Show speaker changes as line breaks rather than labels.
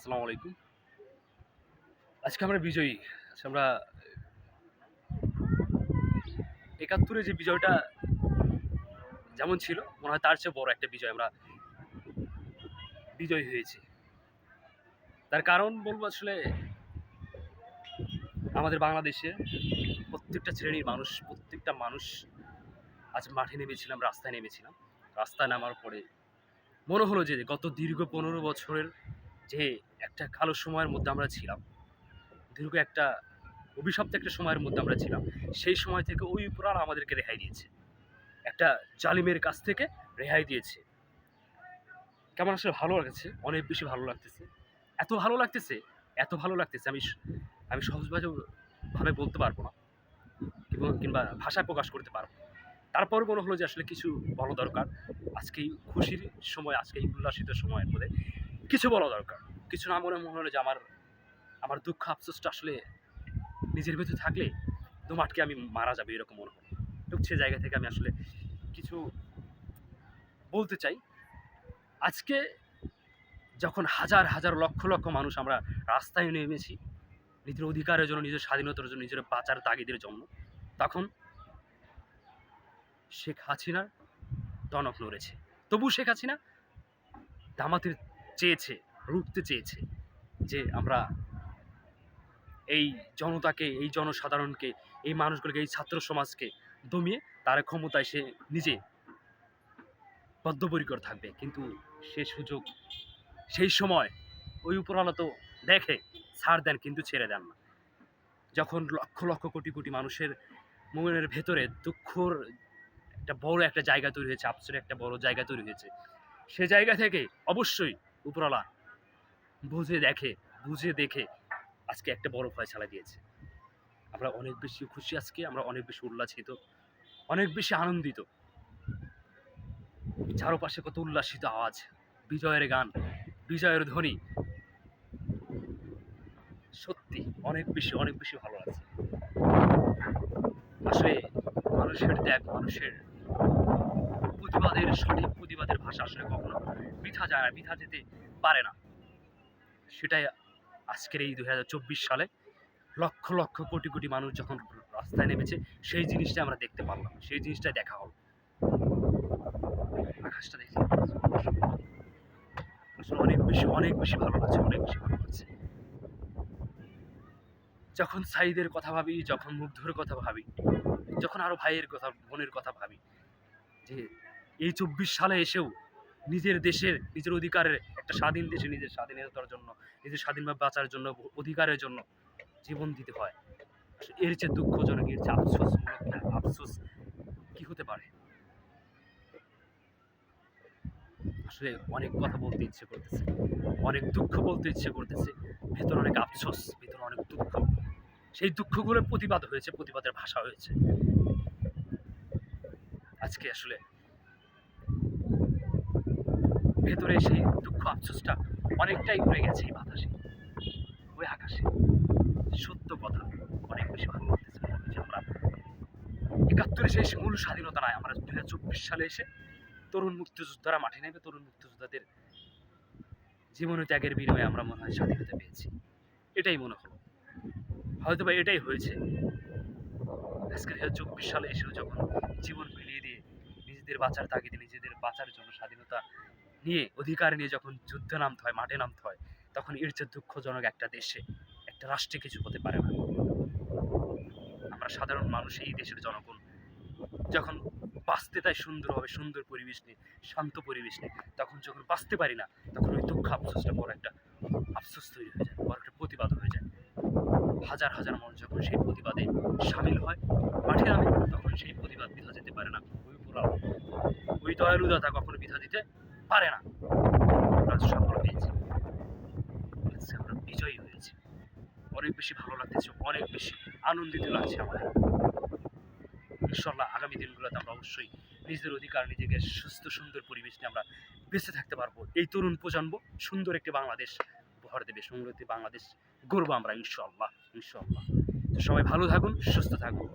আসসালামু আলাইকুম। আজকে আমরা বিজয়ী। আমরা একাত্তরে যে বিজয়টা যেমন ছিল, মনে হয় তার চেয়ে বড় একটা বিজয় আমরা বিজয়ী হয়েছি। তার কারণ বলব আসলে আমাদের বাংলাদেশে প্রত্যেকটা শ্রেণির মানুষ, প্রত্যেকটা মানুষ আজ মাঠে নেমেছিলাম, রাস্তায় নেমেছিলাম। রাস্তায় নামার পরে মনে হলো যে গত দীর্ঘ পনেরো বছরের যে একটা কালো সময়ের মধ্যে আমরা ছিলাম, দীর্ঘ একটা অভিশপ্ত একটা সময়ের মধ্যে আমরা ছিলাম, সেই সময় থেকে ওই উপরাল আমাদেরকে রেহাই দিয়েছে। একটা জালিমের কাছ থেকে রেহাই দিয়েছে। কেমন আসলে ভালো লাগছে? অনেক বেশি ভালো লাগতেছে। এত ভালো লাগতেছে? এত ভালো লাগতেছে আমি আমি সহজভাবে ভাবে বলতে পারব না। কিংবা- কিংবা ভাষায় প্রকাশ করতে পারব তারপর মনে হলো যে আসলে কিছু বলা দরকার। আজকে খুশির সময় আজকে উল্লাসিত সময়ের মধ্যে কিছু বলা দরকার। কিছু না মনে মনে হলো যে আমার আমার দুঃখ, আফসোসটা আসলে নিজের ভেতরে থাকলে দম আটকে আমি মারা যাবে এরকম মনে হলো। তো সে জায়গা থেকে আমি আসলে কিছু বলতে চাই। আজকে যখন হাজার হাজার, লক্ষ লক্ষ মানুষ আমরা রাস্তায় নেমেছি, নিজের অধিকারের জন্য, নিজের স্বাধীনতার জন্য, নিজের বাঁচার তাগিদের জন্য, তখন শেখ হাসিনার টনক নড়েছে। তবু শেখ হাসিনা দামাতে চেয়েছে, রুখতে চেয়েছে যে আমরা এই জনতাকে, এই জনসাধারণকে, এই মানুষগুলোকে, এই ছাত্র সমাজকে দমিয়ে তার ক্ষমতায় সে নিজে বদ্ধপরিকর থাকবে। কিন্তু সে সুযোগ, সেই সময় ওই উপরওয়ালা তো দেখে, ছাড় দেন কিন্তু ছেড়ে দেন না। যখন লক্ষ লক্ষ কোটি কোটি মানুষের মনের ভেতরে দুঃখর একটা বড় একটা জায়গা তৈরি হয়েছে, আফসোসের একটা বড় জায়গা তৈরি হয়েছে। সে জায়গা থেকে অবশ্যই উপরওয়ালা বুঝে দেখে বুঝে দেখে আজকে একটা বড় ফয়সালা দিয়েছে। আমরা অনেক বেশি খুশি আজকে, আমরা অনেক বেশি উল্লাসিত, অনেক বেশি আনন্দিত। চারপাশে কত উল্লাসিত আওয়াজ, বিজয়ের গান, বিজয়ের ধ্বনি। সত্যি, অনেক বেশি অনেক বেশি ভালো আছে আসলে মানুষের ত্যাগ, মানুষের প্রতিবাদের, সঠিক প্রতিবাদের ভাষা আসলে কখনো বৃথা যায় না, বৃথা যেতে পারে না। সেটাই আজকের এই দু হাজার চব্বিশ সালে লক্ষ লক্ষ কোটি কোটি মানুষ যখন রাস্তায় নেমেছে, সেই জিনিসটা আমরা দেখতে পারলাম, সেই জিনিসটাই দেখা হলো। আকাশটা দেখে। আসলে অনেক বেশি অনেক বেশি ভালো লাগছে, অনেক বেশি ভালো লাগছে। যখন সাইদের কথা ভাবি, যখন মুগ্ধর কথা ভাবি, যখন আরও ভাইয়ের কথা, বোনের কথা ভাবি, যে এই চব্বিশ সালে এসেও নিজের দেশের, নিজের অধিকারের একটা স্বাধীন দেশে নিজের স্বাধীনতার জন্য, নিজের স্বাধীনভাবে বাঁচার জন্য, অধিকারের জন্য জীবন দিতে হয়। এর চেয়ে দুঃখজনক, এর চেয়ে আফসোস আফসোস কি হতে পারে? আসলে অনেক কথা বলতে ইচ্ছে করতেছে। অনেক দুঃখ বলতে ইচ্ছে করতেছে। ভেতরে অনেক আফসোস, ভেতরে অনেক দুঃখ। সেই দুঃখগুলোর প্রতিবাদ হয়েছে, প্রতিবাদের ভাষা হয়েছে। আজকে আসলে ভেতরে সেই দুঃখ, আফসোসটা অনেকটাই উড়ে গেছে এই বাতাসে, ওই আকাশে। সত্য কথা, অনেক বেশি ভালো আমরা। একাত্তরে সেই মূল স্বাধীনতা নয়, আমরা দু চব্বিশ সালে এসে তরুণ মুক্তিযোদ্ধারা মাঠে নেবে তরুণ মুক্তিযোদ্ধাদের জীবন ত্যাগের বিনিময়ে আমরা মনে হয় স্বাধীনতা পেয়েছি। এটাই মনে হলো। হয়তো বা এটাই হয়েছে। আজকে দু চব্বিশ সালে এসেও যখন জীবন বিলিয়ে দিয়ে নিজেদের বাঁচার তাগিদে, নিজেদের বাঁচার জন্য স্বাধীনতা নিয়ে অধিকার নিয়ে যখন যুদ্ধে নামতে হয়, মাঠে নামতে হয়, তখন এর চেয়ে দুঃখজনক একটা দেশে, একটা রাষ্ট্রে কিছু হতে পারে না। আমরা সাধারণ মানুষ, এই দেশের জনগণ, যখন বাঁচতে তাই সুন্দর হবে সুন্দর পরিবেশ নিয়ে, শান্ত পরিবেশ নিয়ে, তখন যখন বাঁচতে পারি না, তখন ওই দুঃখ আফসোসটা বড় একটা আফসোস তৈরি হয়ে যায়, বড় একটা প্রতিবাদ হয়ে যায়। হাজার হাজার মানুষ যখন সেই প্রতিবাদে সামিল হয়, মাঠে নামে, তখন সেই প্রতিবাদ বিধা যেতে পারে না। ওই পুরা ওই দয়ালু কখনো বিধা দিতে পারে না। সফল পেয়েছি। আমরা বিজয়ী হয়েছি। অনেক বেশি ভালো লাগতেছে, অনেক বেশি আনন্দিত লাগছে আমাদের। ইনশাল্লাহ আগামী দিনগুলোতে আমরা অবশ্যই নিজেদের অধিকার, নিজেকে সুস্থ, সুন্দর পরিবেশ নিয়ে আমরা বেঁচে থাকতে পারব। এই তরুণ প্রজন্ম সুন্দর একটি বাংলাদেশ উপহার দেবে একটি বাংলাদেশ গর্ব আমরা ইনশাল্লাহ ইনশাল্লাহ সবাই ভালো থাকুন, সুস্থ থাকুন।